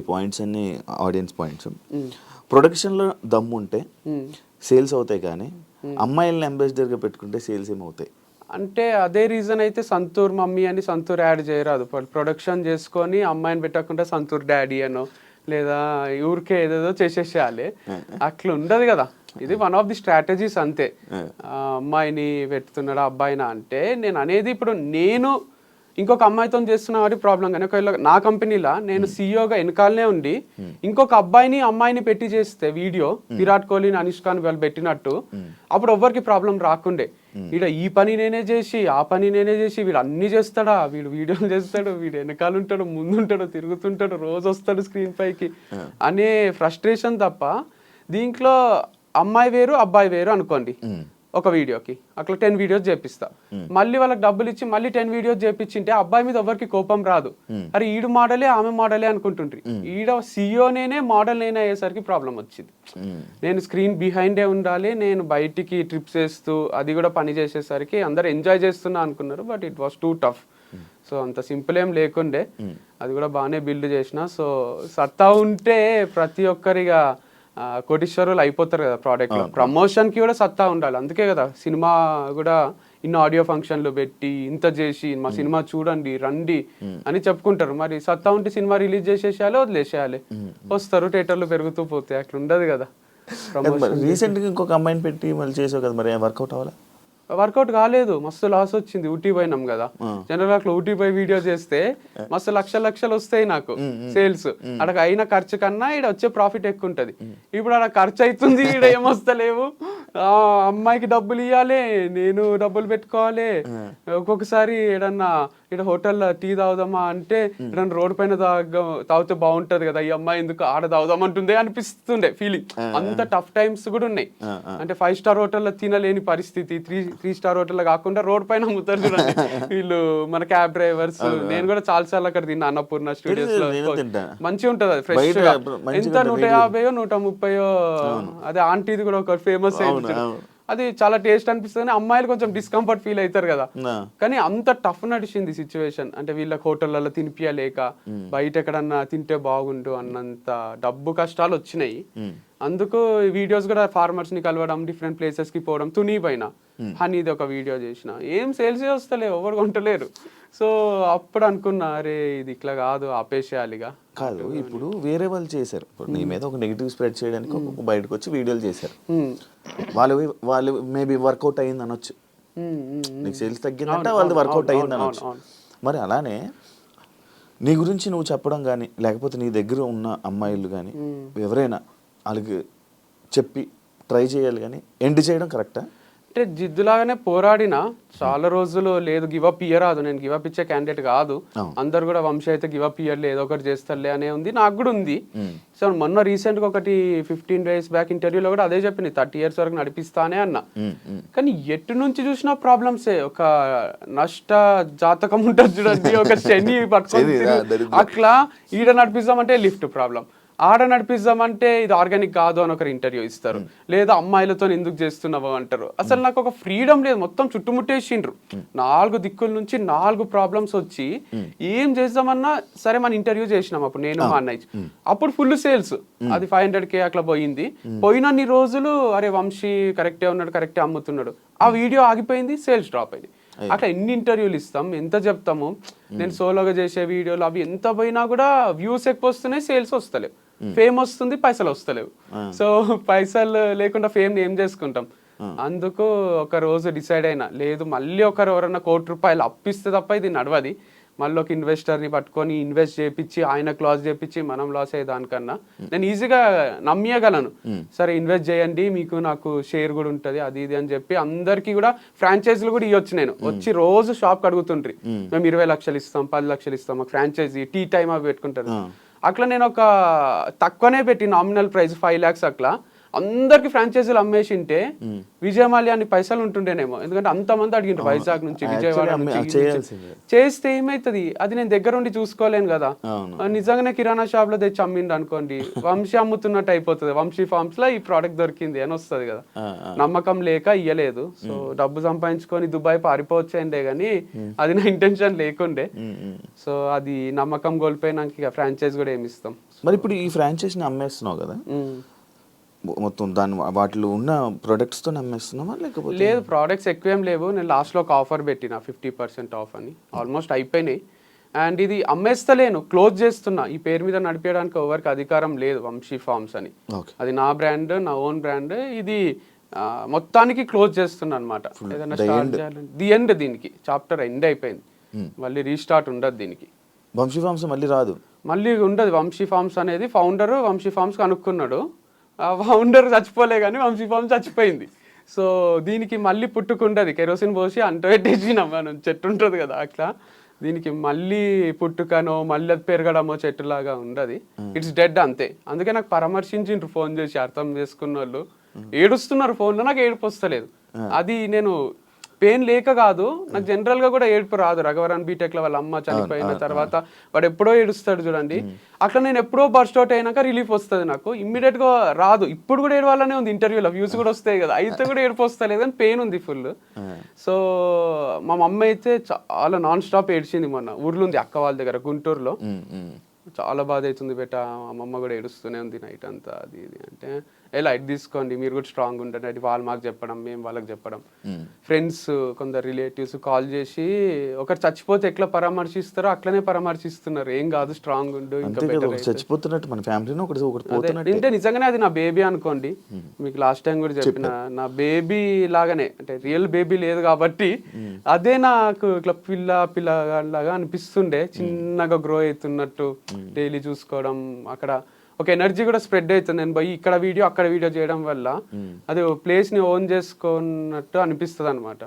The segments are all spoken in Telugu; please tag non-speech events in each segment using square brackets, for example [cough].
ఈ పాయింట్స్ అన్ని ఆడియన్స్ పాయింట్స్. ప్రొడక్షన్లో దమ్ము ఉంటే సేల్స్ అవుతాయి కానీ అమ్మాయిల్ని అంబాసిడర్గా పెట్టుకుంటే సేల్స్ ఏమవుతాయి అంటే అదే రీజన్ అయితే సంతూర్ మమ్మీ అని సంతూర్ యాడ్ చేయరాదు ప్రొడక్షన్ చేసుకొని అమ్మాయిని పెట్టకుండా సంతూర్ డాడీ అనో లేదా ఊరికే ఏదేదో చేసేసేయాలి. అట్లా ఉండదు కదా. ఇది వన్ ఆఫ్ ది స్ట్రాటజీస్ అంతే. అమ్మాయిని పెడుతున్నాడు అబ్బాయినా అంటే నేను అనేది ఇప్పుడు నేను ఇంకొక అమ్మాయితో చేస్తున్నా కాబట్టి ప్రాబ్లం కానీ ఒకవేళ నా కంపెనీలో నేను సీఈఓగా వెనకాలనే ఉండి ఇంకొక అబ్బాయిని అమ్మాయిని పెట్టి చేస్తే వీడియో విరాట్ కోహ్లీని అనుష్కాని వాళ్ళు పెట్టినట్టు అప్పుడు ఎవ్వరికి ప్రాబ్లం రాకుండే. వీడు ఈ పని నేనే చేసి ఆ పని నేనే చేసి వీడు అన్ని చేస్తాడా? వీడు వీడియోలు చేస్తాడు వీడు వెనకాల ఉంటాడు ముందు ఉంటాడు తిరుగుతుంటాడు రోజు వస్తాడు స్క్రీన్ పైకి అనే ఫ్రస్ట్రేషన్ తప్ప దీంట్లో అమ్మాయి వేరు అబ్బాయి వేరు అనుకోండి. ఒక వీడియోకి. అట్లా టెన్ వీడియోస్ చేపిస్తా. మళ్ళీ వాళ్ళకి డబ్బులు ఇచ్చి మళ్ళీ టెన్ వీడియోస్ చేపించింటే అబ్బాయి మీద ఎవరికి కోపం రాదు. అరే ఈడు మోడలే ఆమె మోడలే అనుకుంటుండ్రి. ఈడ CEO నేనే మోడల్ నేనే అయ్యేసరికి ప్రాబ్లం వచ్చింది. నేను స్క్రీన్ బిహైండే ఉండాలి నేను బయటికి ట్రిప్స్ వేస్తూ అది కూడా పని చేసేసరికి అందరు ఎంజాయ్ చేస్తున్నా అనుకున్నారు but it was too tough so అంత సింపుల్ ఏం లేకుండే. అది కూడా బాగానే బిల్డ్ చేసిన. సో సత్తా ఉంటే ప్రతి ఒక్కరిగా కోటీశ్వరులు అయిపోతారు కదా ప్రోడక్ట్లో. ప్రమోషన్కి కూడా సత్తా ఉండాలి. అందుకే కదా సినిమా కూడా ఇన్ని ఆడియో ఫంక్షన్లు పెట్టి ఇంత చేసి మా సినిమా చూడండి రండి అని చెప్పుకుంటారు. మరి సత్తా ఉంటే సినిమా రిలీజ్ చేసేసేయాలి వదిలేసేయాలి. వస్తారు థియేటర్లు పెరుగుతూ పోతాయి. అట్లా ఉండదు కదా రీసెంట్గా ఇంకొక అమ్మాయిని పెట్టి మళ్ళీ చేసావు కదా మరి వర్కౌట్ అవ్వాలా? వర్కౌట్ కాలేదు. మస్తు లాస్ వచ్చింది ఊటీ పోయినాం కదా. జనరల్ అట్లా ఊటీ పోయి వీడియో చేస్తే మస్తు లక్షల లక్షలు వస్తాయి నాకు సేల్స్ అక్కడ అయిన ఖర్చు కన్నా ఇక్కడ వచ్చే ప్రాఫిట్ ఎక్కువ ఉంటది. ఇప్పుడు అక్కడ ఖర్చు అవుతుంది ఇక్కడ ఏమొస్తలేవు అమ్మాయికి డబ్బులు ఇవ్వాలి నేను డబ్బులు పెట్టుకోవాలి. ఒక్కొక్కసారి ఏడన్నా ఇక్కడ హోటల్లో టీ తాగుదామా అంటే ఏడన్నా రోడ్ పైన తాగ తాగితే బాగుంటది కదా ఈ అమ్మాయి ఎందుకు ఆడ తాగుదామంటుందే అనిపిస్తుండే ఫీలింగ్ అంత టఫ్ టైమ్స్ కూడా ఉన్నాయి. అంటే ఫైవ్ స్టార్ హోటల్లో తినలేని పరిస్థితి త్రీ త్రీ స్టార్ హోటల్లో కాకుండా రోడ్ పైన అమ్ముతారు చూడండి. [laughs] వీళ్ళు మన క్యాబ్ డ్రైవర్స్. నేను కూడా చాలా సార్లు అక్కడ తిన్నా అన్నపూర్ణ స్టూడియోస్లో. మంచిగా ఉంటది అది ఫ్రెష్ ఎంత? నూట యాభైయో నూట ముప్పయో? అదే ఆంటీది కూడా ఒక ఫేమస్ అవును. అది చాలా టేస్ట్ అనిపిస్తుంది అమ్మాయిలు కొంచెం డిస్కంఫర్ట్ ఫీల్ అవుతారు కదా. కానీ అంత టఫ్ నడిచింది సిచ్యువేషన్ అంటే వీళ్ళకి హోటళ్ళలో తినిపియలేక బయట ఎక్కడన్నా తింటే బాగుండు అన్నంత డబ్బు కష్టాలు వచ్చినాయి. అందుకు వీడియోస్ కూడా ఫార్మర్స్ని కలవడం డిఫరెంట్ ప్లేసెస్కి పోవడం తుని పైన. హనీది ఒక వీడియో చేసిన. ఏం సేల్స్ వస్తలే ఎవరు కొంటలేరు. సో అప్పుడు అనుకున్నా అరే ఇది ఇట్లా కాదు ఆపేసేయాలిగా. కాదు ఇప్పుడు వేరే వాళ్ళు చేశారు. ఇప్పుడు నీ మీద ఒక నెగిటివ్ స్ప్రెడ్ చేయడానికి ఒక బయటకు వచ్చి వీడియోలు చేశారు. వాళ్ళు వాళ్ళు మేబీ వర్కౌట్ అయ్యింది అనొచ్చు. నీకు సేల్స్ తగ్గిందంటే వాళ్ళది వర్కౌట్ అయ్యింది అనొచ్చు. మరి అలానే నీ గురించి నువ్వు చెప్పడం కానీ లేకపోతే నీ దగ్గర ఉన్న అమ్మాయిలు కానీ ఎవరైనా వాళ్ళకి చెప్పి ట్రై చేయాలి కానీ ఎండ్ చేయడం కరెక్టా అంటే జిద్దులాగానే పోరాడిన చాలా రోజులు లేదు గివ్ అప్ ఇయ్యరాదు నేను గివ్ అప్ ఇచ్చే క్యాండిడేట్ కాదు. అందరు కూడా వంశీ అయితే గివ్ అప్ ఇయ్యర్లే ఏదో ఒకటి చేస్తారులే అనే ఉంది. నాకు కూడా ఉంది. సో మొన్న రీసెంట్గా ఒకటి ఫిఫ్టీన్ డేస్ బ్యాక్ ఇంటర్వ్యూలో కూడా అదే చెప్పింది. థర్టీ ఇయర్స్ వరకు నడిపిస్తానే అన్న. కానీ ఎటు నుంచి చూసినా ప్రాబ్లమ్సే ఒక నష్ట జాతకం ఉంటుంది చూడండి. ఒక శని [laughs] పట్టుకొని. అట్లా ఈడ నడిపిస్తామంటే లిఫ్ట్ ప్రాబ్లం ఆడ నడిపిస్తామంటే ఇది ఆర్గానిక్ కాదు అని ఒకరు ఇంటర్వ్యూ ఇస్తారు. లేదా అమ్మాయిలతో ఎందుకు చేస్తున్నావు అంటారు. అసలు నాకు ఒక ఫ్రీడమ్ లేదు. మొత్తం చుట్టుముట్టేసిండ్రు. నాలుగు దిక్కుల నుంచి నాలుగు ప్రాబ్లమ్స్ వచ్చి ఏం చేద్దామన్నా సరే మన ఇంటర్వ్యూ చేసినాం అప్పుడు నేను మా అన్నయ్య. అప్పుడు ఫుల్ సేల్స్. అది ఫైవ్ హండ్రెడ్ కే అట్లా పోయింది. పోయినన్ని రోజులు అరే వంశీ కరెక్టే ఉన్నాడు కరెక్టే అమ్ముతున్నాడు. ఆ వీడియో ఆగిపోయింది సేల్స్ డ్రాప్ అయింది. అట్లా ఎన్ని ఇంటర్వ్యూలు ఇస్తాం ఎంత చెప్తాము? నేను సోలోగా చేసే వీడియోలు అవి ఎంత పోయినా కూడా వ్యూస్ ఎక్కువ వస్తున్నాయి సేల్స్ వస్తలేవు. ఫేమ్ వస్తుంది పైసలు వస్తలేవు. సో పైసలు లేకుండా ఫేమ్ ఏం చేసుకుంటాం? అందుకు ఒక రోజు డిసైడ్ అయినా లేదు మళ్ళీ ఒకరు ఎవరన్నా కోటి రూపాయలు అప్పిస్తే తప్ప ఇది నడవది. మళ్ళీ ఒక ఇన్వెస్టర్ని పట్టుకొని ఇన్వెస్ట్ చేపించి ఆయన క్లాస్ చేపించి మనం లాస్ అయ్యే దానికన్నా నేను ఈజీగా నమ్మేయగలను. సరే ఇన్వెస్ట్ చేయండి మీకు నాకు షేర్ కూడా ఉంటుంది అది ఇది అని చెప్పి అందరికీ కూడా ఫ్రాంచైజీలు కూడా ఇవ్వచ్చు నేను. వచ్చి రోజు షాప్ అడుగుతుండ్రి. మేము ఇరవై లక్షలు ఇస్తాం పది లక్షలు ఇస్తాం మాకు ఫ్రాంచైజీ టీ టైం అవి పెట్టుకుంటారు. అట్లా నేను ఒక తక్కువనే పెట్టి నామినల్ ప్రైస్ ఫైవ్ ల్యాక్స్ అట్లా అందరికి ఫ్రాంచైజీలు అమ్మేసింటే విజయమాల్యాన్ని పైసలు ఉంటుండేనేమో. ఎందుకంటే అంతమంది అడిగిండ్రు వైజాగ్ నుంచి విజయవాడ నుంచి. చేస్తే ఏమైతది? అది నేను దగ్గర ఉండి చూసుకోలేను కదా. నిజంగానే కిరాణా షాప్లో తెచ్చి అమ్మిండు అనుకోండి. వంశీ అమ్ముతున్నట్టు అయిపోతుంది. వంశీ ఫార్మ్స్లో ఈ ప్రోడక్ట్ దొరికింది అని వస్తుంది కదా. నమ్మకం లేక ఇయ్యలేదు. సో డబ్బు సంపాదించుకొని దుబాయ్ పారిపోవచ్చేండే కానీ అది నా ఇంటెన్షన్ లేకుండే. సో అది నమ్మకం కోల్పోయినాక ఇక ఫ్రాంచైజ్ కూడా ఏమి ఇస్తాం. మరి ఇప్పుడు ఈ ఫ్రాంచైజీని అమ్మేస్తున్నావు కదా. మొత్తం దాని వాటిలో ఉన్న ప్రొడక్ట్స్తో అమ్మేస్తున్నావా లేకపోతే? లేదు ప్రోడక్ట్స్ ఎక్కువేం లేవు. నేను లాస్ట్లో ఒక ఆఫర్ పెట్టిన ఫిఫ్టీ పర్సెంట్ ఆఫ్ అని. ఆల్మోస్ట్ అయిపోయినాయి. అండ్ ఇది అమ్మేస్తలేను క్లోజ్ చేస్తున్నా. ఈ పేరు మీద నడిపేయడానికి ఎవరికి అధికారం లేదు వంశీ ఫార్మ్స్ అని. అది నా బ్రాండ్ నా ఓన్ బ్రాండ్ ఇది మొత్తానికి క్లోజ్ చేస్తున్నా అనమాట ఏదైనా స్టార్ట్. చేయాలంటే ది ఎండ్ దీనికి. చాప్టర్ ఎండ్ అయిపోయింది. మళ్ళీ రీస్టార్ట్ ఉండదు దీనికి. వంశీ ఫార్మ్స్ మళ్ళీ రాదు. మళ్ళీ ఉండదు. వంశీ ఫార్మ్స్ అనేది ఫౌండర్ వంశీ ఫార్మ్స్ కనుక్కున్నాడు. ఫౌండర్ చచ్చిపోలే కానీ వంశీ ఫార్మ్స్ చచ్చిపోయింది. సో దీనికి మళ్ళీ పుట్టుకుంటది. కెరోసిన్ పోసి అంట పెట్టేసినాం మనం చెట్టు ఉంటుంది కదా అట్లా. దీనికి మళ్ళీ పుట్టుకనో మళ్ళీ అది పెరగడమో చెట్టులాగా ఉండదు. ఇట్స్ డెడ్ అంతే. అందుకే నాకు పరామర్శించిండ్రు ఫోన్ చేసి అర్థం చేసుకున్న వాళ్ళు ఏడుస్తున్నారు ఫోన్లో నాకు ఏడుపు వస్తలేదు. అది నేను పెయిన్ లేక కాదు నాకు జనరల్గా కూడా ఏడుపు రాదు. రఘవరన్ బీటెక్లో వాళ్ళ అమ్మ చనిపోయిన తర్వాత వాడు ఎప్పుడో ఏడుస్తాడు చూడండి. అట్లా నేను ఎప్పుడో బర్స్ట్ అవుట్ అయినాక రిలీఫ్ వస్తుంది నాకు. ఇమ్మీడియట్గా రాదు. ఇప్పుడు కూడా ఏడవాలనే ఉంది ఇంటర్వ్యూలో వ్యూస్ కూడా వస్తాయి కదా. అయితే కూడా ఏడుపు వస్తలేదు కానీ పెయిన్ ఉంది ఫుల్ సో మా మమ్మీ అయితే చాలా నాన్ స్టాప్ ఏడ్చింది మొన్న. ఊర్లో ఉంది అక్క వాళ్ళ దగ్గర గుంటూరులో. చాలా బాధ అవుతుంది బేట. అమ్మమ్మ కూడా ఏడుస్తూనే ఉంది నైట్ అంతా. అది ఇది అంటే ఏ లైట్ తీసుకోండి మీరు కూడా స్ట్రాంగ్ ఉండండి అది వాళ్ళు మాకు చెప్పడం మేము వాళ్ళకి చెప్పడం. ఫ్రెండ్స్ కొందరు రిలేటివ్స్ కాల్ చేసి ఒకరు చచ్చిపోతే ఎట్లా పరామర్శిస్తారో అట్లనే పరామర్శిస్తున్నారు. ఏం కాదు స్ట్రాంగ్ ఉండు చచ్చిపోతున్నట్టు మన ఒకటి ఒకటి అంటే నిజంగానే అది నా బేబీ అనుకోండి. మీకు లాస్ట్ టైం కూడా చెప్పిన నా బేబీ లాగానే అంటే రియల్ బేబీ లేదు కాబట్టి అదే నాకు ఇట్లా పిల్ల పిల్ల లాగా అనిపిస్తుండే చిన్నగా గ్రో అవుతున్నట్టు. డైలీ చూసుకోవడం అక్కడ ఒక ఎనర్జీ కూడా స్ప్రెడ్ అవుతుంది. నేను పోయి ఇక్కడ వీడియో అక్కడ వీడియో చేయడం వల్ల అది ప్లేస్ని ఓన్ చేసుకున్నట్టు అనిపిస్తుంది అనమాట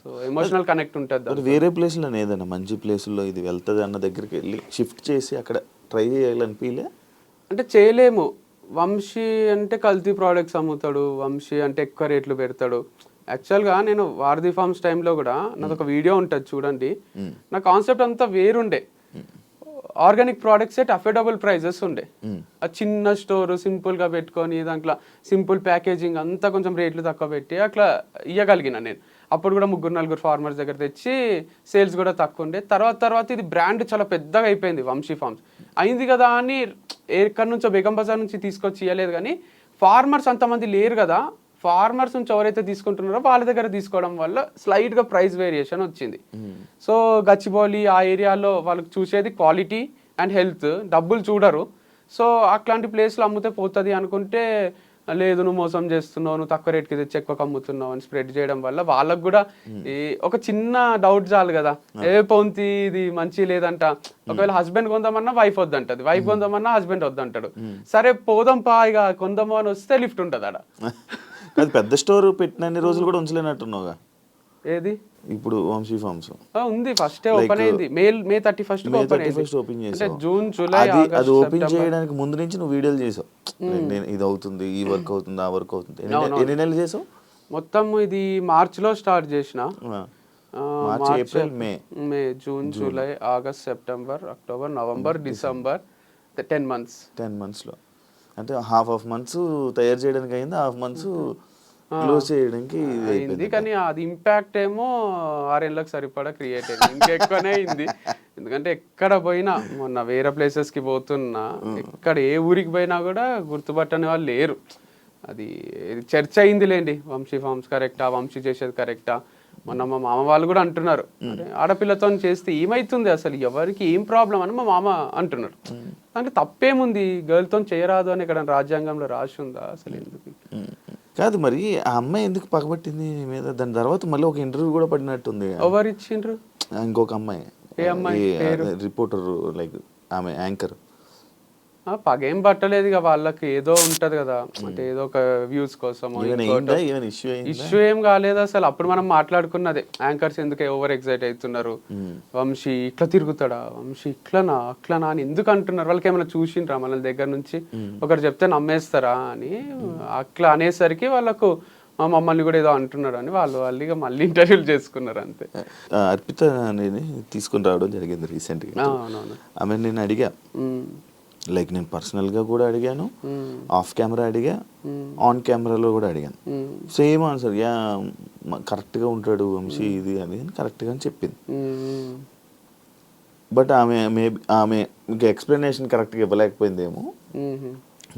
సో ఎమోషనల్ కనెక్ట్ ఉంటుంది వేరే ప్లేస్లో ఏదైనా మంచి ప్లేసుల్లో ఇది వెళ్తుంది అన్న దగ్గరికి వెళ్ళి షిఫ్ట్ చేసి అక్కడ ట్రై చేయాలనిపించలే అంటే చేయలేము. వంశీ అంటే కల్తీ ప్రోడక్ట్స్ అమ్ముతాడు. వంశీ అంటే ఎక్కువ రేట్లు పెడతాడు. యాక్చువల్గా నేను వారధి ఫార్మ్స్ టైంలో కూడా నాది ఒక వీడియో ఉంటుంది చూడండి. నా కాన్సెప్ట్ అంతా వేరుండే. ఆర్గానిక్ ప్రోడక్ట్స్ అఫోర్డబుల్ ప్రైజెస్ ఉండే. ఆ చిన్న స్టోర్ సింపుల్గా పెట్టుకొని దాంట్లో సింపుల్ ప్యాకేజింగ్ అంతా కొంచెం రేట్లు తక్కువ పెట్టి అట్లా ఇవ్వగలిగిన నేను. అప్పుడు కూడా ముగ్గురు నలుగురు ఫార్మర్స్ దగ్గర తెచ్చి సేల్స్ కూడా తక్కువ ఉండే. తర్వాత తర్వాత ఇది బ్రాండ్ చాలా పెద్దగా అయిపోయింది వంశీ ఫార్మ్స్ అయింది కదా అని ఎక్కడి నుంచో బేగం బజార్ నుంచి తీసుకొచ్చి ఇవ్వలేదు కానీ ఫార్మర్స్ అంతమంది లేరు కదా. ఫార్మర్స్ నుంచి ఎవరైతే తీసుకుంటున్నారో వాళ్ళ దగ్గర తీసుకోవడం వల్ల స్లైట్గా ప్రైస్ వేరియేషన్ వచ్చింది. సో గచ్చిబౌలి ఆ ఏరియాలో వాళ్ళకి చూసేది క్వాలిటీ అండ్ హెల్త్. డబ్బులు చూడరు. సో అట్లాంటి ప్లేస్లో అమ్మితే పోతుంది అనుకుంటే లేదు నువ్వు మోసం చేస్తున్నావు నువ్వు తక్కువ రేట్కి తెచ్చి ఎక్కువ అమ్ముతున్నావు అని స్ప్రెడ్ చేయడం వల్ల వాళ్ళకు కూడా ఈ ఒక చిన్న డౌట్ చాలు కదా. ఏ పొంతి ఇది మంచి లేదంట. ఒకవేళ హస్బెండ్ కొందామన్నా వైఫ్ వద్దంటది. వైఫ్ కొందామన్నా హస్బెండ్ వద్దంటాడు. సరే పోదాం పా ఇక కొందాము అని వస్తే లిఫ్ట్ ఉంటుంది ఆడ [laughs] అది పెద్ద స్టోర్ పెట్టినన్ని రోజులు కూడా ఉంచలేనట్టున్నావుగా. ఏది? ఇప్పుడు వంశీ ఫార్మ్స్ ఉంది ఫస్ట్ ఓపెన్ అయింది. May May thirty first May thirty first open చేసావు. జూన్ జూలై అది ఓపెన్ చేయడానికి ముందు నుంచి నువ్వు వీడియోలు చేసావు. నేను ఇది అవుతుంది ఈ వర్క్ అవుతుంది ఆ వర్క్ అవుతుంది. ఎన్ని నెలలు చేసావు? మొత్తం ఇది మార్చ్లో స్టార్ట్ చేసిన. March April May. May June July August September October November December ten months ten మంత్స్లో అంటే హాఫ్ ఆఫ్ మంత్స్ తయారు చేయడానికి అయింది? హాఫ్ మంత్స్ క్లోజ్ చేయడానికి అయింది కానీ అది ఇంపాక్ట్ ఏమో ఆరేళ్ళకి సరిపడా క్రియేట్ అయింది. ఇంకెక్కువనే అయింది. ఎందుకంటే ఎక్కడ పోయినా మొన్న వేరే ప్లేసెస్కి పోతున్నా ఎక్కడ ఏ ఊరికి పోయినా కూడా గుర్తుపట్టని వాళ్ళు లేరు. అది చర్చ అయింది లేండి వంశీ ఫార్మ్స్ కరెక్టా వంశీ చేసేది కరెక్టా మొన్న మా మామ వాళ్ళు కూడా అంటున్నారు. ఆడపిల్లతో చేస్తే ఏమైతుంది అసలు? ఎవరికి ఏం ప్రాబ్లం అని మా మామ అంటున్నారు. అంటే తప్పేముంది? గర్ల్తో చేయరాదు అని ఇక్కడ రాజ్యాంగంలో రాసి ఉందా? అసలు ఎందుకు. కాదు మరి ఆ అమ్మాయి ఎందుకు పగబట్టింది నీ మీద? దాని తర్వాత మళ్ళీ ఒక ఇంటర్వ్యూ కూడా పడినట్టుంది. ఎవరు ఇచ్చిండ్రు? ఇంకొక అమ్మాయి? రిపోర్టర్ లైక్ ఆమె యాంకర్. పగేం పట్టలేదు వాళ్ళకి ఏదో ఉంటది కదా. అంటే ఏదో ఒక వ్యూస్ కోసం ఇష్యూ ఏం కాలేదు అసలు. అప్పుడు మనం మాట్లాడుకున్నదే. యాంకర్స్ ఎందుకు ఓవర్ ఎగ్జైట్ అవుతున్నారు? వంశీ ఇట్లా తిరుగుతాడా? వంశీ ఇట్లనా? అట్లనా అని ఎందుకు అంటున్నారు? వాళ్ళకి ఏమైనా చూసిండ్రా మన దగ్గర నుంచి? ఒకరు చెప్తే నమ్మేస్తారా అని అట్లా అనేసరికి వాళ్ళకు మా మమ్మల్ని కూడా ఏదో అంటున్నారు అని వాళ్ళు వాళ్ళు ఇక మళ్ళీ ఇంటర్వ్యూలు చేసుకున్నారు అంతే. అర్పిత తీసుకుని రావడం జరిగింది రీసెంట్గా ఆమె నేను అడిగా. లైక్ నేను పర్సనల్గా కూడా అడిగాను. ఆఫ్ కెమెరా అడిగా. ఆన్ కెమెరాలో కూడా అడిగాను. సేమ్ ఆన్సర్ యా కరెక్ట్గా ఉంటాడు వంశీ ఇది అది అని కరెక్ట్గా అని చెప్పింది. బట్ ఆమె మేబీ ఆమె ఇంకా ఎక్స్ప్లెనేషన్ కరెక్ట్గా ఇవ్వలేకపోయిందేమో.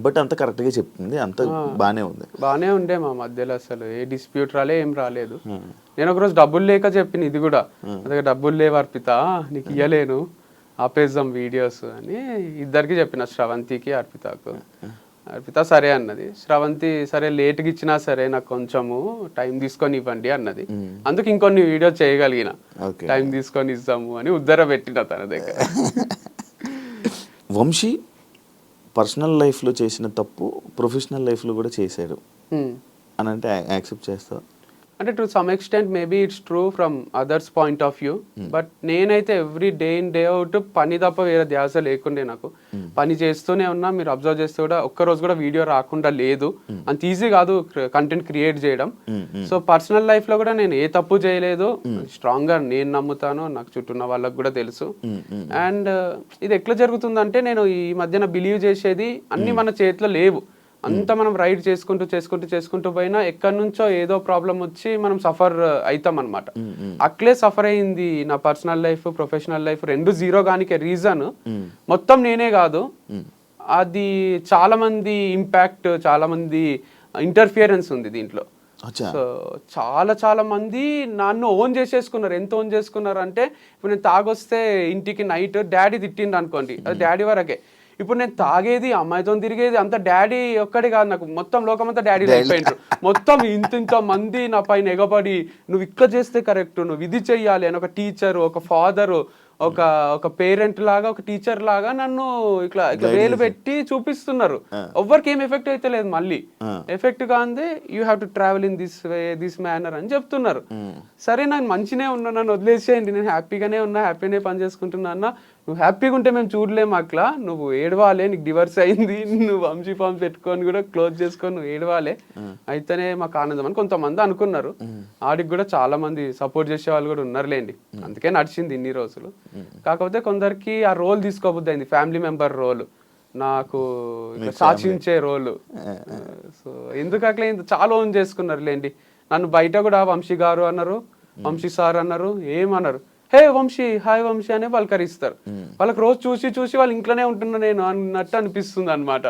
బట్ అంత కరెక్ట్గా చెప్పింది. అంత బాగానే ఉంది. బానే ఉండే మా మధ్యలో అసలు. ఏ డిస్ప్యూట్ రాలే ఏం రాలేదు. నేను ఒకరోజు డబ్బులు లేక చెప్పిన ఇది కూడా. అదే డబ్బులు లేవు అర్పిత. నీకు ఇయ్యలేను. ఆపేద్దాం వీడియోస్ అని ఇద్దరికి చెప్పిన శ్రవంతికి అర్పితకు. అర్పిత సరే అన్నది. శ్రవంతి సరే లేట్గా ఇచ్చినా సరే నాకు కొంచెము టైం తీసుకొని ఇవ్వండి అన్నది. అందుకు ఇంకొన్ని వీడియో చేయగలిగిన. టైం తీసుకొని ఇస్తాము అని ఉద్దర పెట్టిన తన దగ్గర. వంశీ పర్సనల్ లైఫ్లో చేసిన తప్పు ప్రొఫెషనల్ లైఫ్లో కూడా చేశాడు. అని అంటే యాక్సెప్ట్ చేస్తావు? అంటే to some extent maybe it's true from others point of view but నేనైతే every day in day out పని తప్ప వేరే ధ్యాస లేకుండే నాకు. పని చేస్తూనే ఉన్నా మీరు అబ్జర్వ్ చేస్తే కూడా ఒక్క రోజు కూడా వీడియో రాకుండా లేదు. అంత ఈజీ కాదు కంటెంట్ క్రియేట్ చేయడం. సో పర్సనల్ లైఫ్లో కూడా నేను ఏ తప్పు చేయలేదు. స్ట్రాంగ్గా నేను నమ్ముతాను నాకు చుట్టూ ఉన్న వాళ్ళకి కూడా తెలుసు. అండ్ ఇది ఎట్లా జరుగుతుందంటే నేను ఈ మధ్యన బిలీవ్ చేసేది అన్ని మన చేతిలో లేవు. అంతా మనం రైడ్ చేసుకుంటూ చేసుకుంటూ చేసుకుంటూ పోయినా ఎక్కడి నుంచో ఏదో ప్రాబ్లం వచ్చి మనం సఫర్ అవుతాం అనమాట అట్లే సఫర్ అయింది నా పర్సనల్ లైఫ్ ప్రొఫెషనల్ లైఫ్ రెండు జీరో గానికి రీజన్. మొత్తం నేనే కాదు. అది చాలా మంది ఇంపాక్ట్ చాలా మంది ఇంటర్ఫియరెన్స్ ఉంది దీంట్లో. సో చాలా చాలా మంది నన్ను ఓన్ చేసేసుకున్నారు. ఎంత ఓన్ చేసుకున్నారు అంటే ఇప్పుడు నేను తాగొస్తే ఇంటికి నైట్ డాడీ తిట్టిండు అనుకోండి. అది డాడీ వరకే. ఇప్పుడు నేను తాగేది అమ్మాయితో తిరిగేది అంత డాడీ ఒక్కడే కాదు నాకు. మొత్తం లోకమంతా డాడీ అయిపోయింటారు మొత్తం ఇంత ఇంత మంది నా పైన ఎగబడి నువ్వు ఇక్కడ చేస్తే కరెక్ట్ నువ్వు ఇది చెయ్యాలి అని ఒక టీచర్ ఒక ఫాదర్ ఒక ఒక పేరెంట్ లాగా ఒక టీచర్ లాగా నన్ను ఇట్లా ఇట్లా వేలు పెట్టి చూపిస్తున్నారు. ఎవ్వరికి ఏం ఎఫెక్ట్ అయితే లేదు మళ్ళీ. Effect కాందే you have to travel in this way this manner అని చెప్తున్నారు. సరే నాకు మంచినే ఉన్నా నన్ను వదిలేసేయండి నేను హ్యాపీగానే ఉన్నా హ్యాపీగానే పని చేసుకుంటున్నా అన్న నువ్వు హ్యాపీగా ఉంటే మేము చూడలేము అట్లా నువ్వు ఏడవాలే నీకు డివర్స్ అయింది. నువ్వు వంశీ ఫామ్ పెట్టుకొని కూడా క్లోజ్ చేసుకొని నువ్వు ఏడవాలే. అయితేనే మాకు ఆనందం అని కొంతమంది అనుకున్నారు. ఆడికి కూడా చాలా మంది సపోర్ట్ చేసే వాళ్ళు కూడా ఉన్నారులేండి. అందుకే నడిచింది ఇన్ని రోజులు. కాకపోతే కొందరికి ఆ రోల్ తీసుకోబుద్ది అయింది. ఫ్యామిలీ మెంబర్ రోల్ నాకు సాక్షించే రోల్ సో ఎందుకు అట్లా చాలా ఓన్ చేసుకున్నారు లేండి నన్ను బయట కూడా వంశీ గారు అన్నారు వంశీ సార్ అన్నారు ఏమన్నారు? హే వంశీ హాయ్ వంశీ అనే పలకరిస్తారు. వాళ్ళకి రోజు చూసి చూసి వాళ్ళు ఇంట్లోనే ఉంటున్నా నేను అన్నట్టు అనిపిస్తుంది అనమాట